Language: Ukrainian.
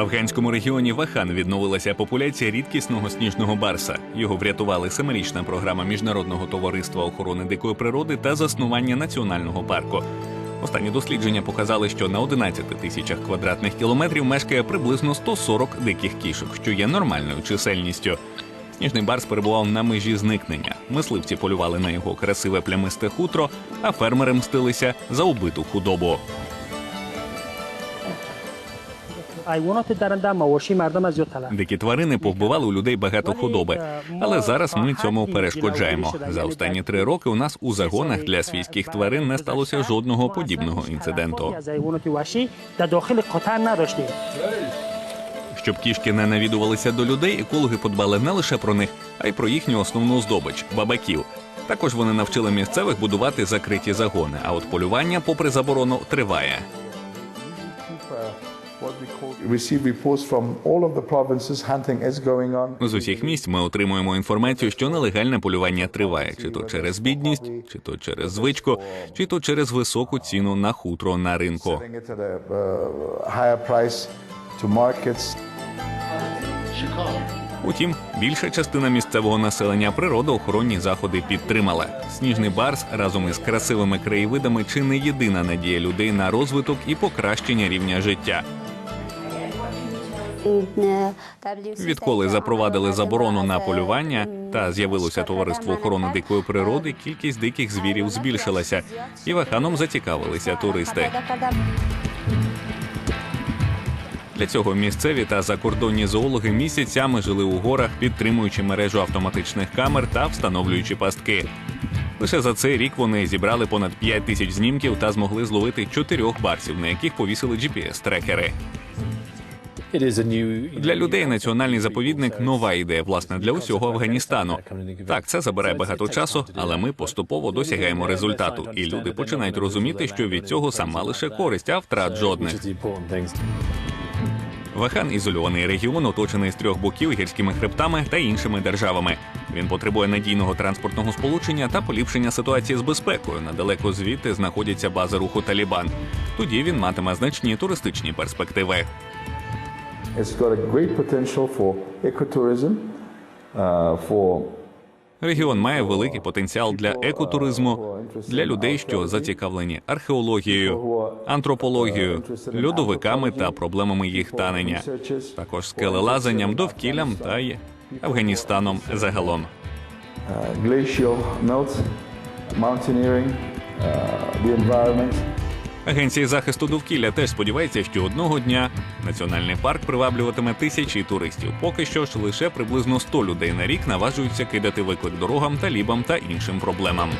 афганському регіоні Вахан відновилася популяція рідкісного сніжного барса. Його врятували семирічна програма міжнародного товариства охорони дикої природи та заснування національного парку. Останні дослідження показали, що на 11 тисячах квадратних кілометрів мешкає приблизно 140 диких кішок, що є нормальною чисельністю. Сніжний барс перебував на межі зникнення. Мисливці полювали на його красиве плямисте хутро, а фермери мстилися за убиту худобу. Дикі тварини повбивали у людей багато худоби, але зараз ми цьому перешкоджаємо. За останні три роки у нас у загонах для свійських тварин не сталося жодного подібного інциденту. Щоб кішки не навідувалися до людей, екологи подбали не лише про них, а й про їхню основну здобич бабаків. Також вони навчили місцевих будувати закриті загони. А от полювання, попри заборону, триває. З усіх місць ми отримуємо інформацію, що нелегальне полювання триває, чи то через бідність, чи то через звичку, чи то через високу ціну на хутро на ринку. Uh. Утім, більша частина місцевого населення природоохоронні заходи підтримала. Сніжний барс разом із красивими краєвидами чи не єдина надія людей на розвиток і покращення рівня життя. Відколи запровадили заборону на полювання та з'явилося товариство охорони дикої природи, кількість диких звірів збільшилася, і ваханом зацікавилися туристи. Для цього місцеві та закордонні зоологи місяцями жили у горах, підтримуючи мережу автоматичних камер та встановлюючи пастки. Лише за цей рік вони зібрали понад 5 тисяч знімків та змогли зловити чотирьох барсів, на яких повісили GPS-трекери. Для людей національний заповідник нова ідея, власне, для усього Афганістану. Так, це забирає багато часу, але ми поступово досягаємо результату, і люди починають розуміти, що від цього сама лише користь, а втрат жодних. Вахан ізольований регіон, оточений з трьох боків гірськими хребтами та іншими державами. Він потребує надійного транспортного сполучення та поліпшення ситуації з безпекою. Недалеко звідти знаходяться бази руху Талібан. Тоді він матиме значні туристичні перспективи. It's got a great potential for ecotourism, uh, for Регіон має великий потенціал для екотуризму, для людей, що зацікавлені археологією, антропологією, льодовиками та проблемами їх танення, також скелелазанням, довкіллям та й Афганістаном загалом. uh, glacial melt, mountaineering, uh, the environment. Агенція захисту довкілля теж сподівається, що одного дня національний парк приваблюватиме тисячі туристів. Поки що ж лише приблизно 100 людей на рік наважуються кидати виклик дорогам, талібам та іншим проблемам.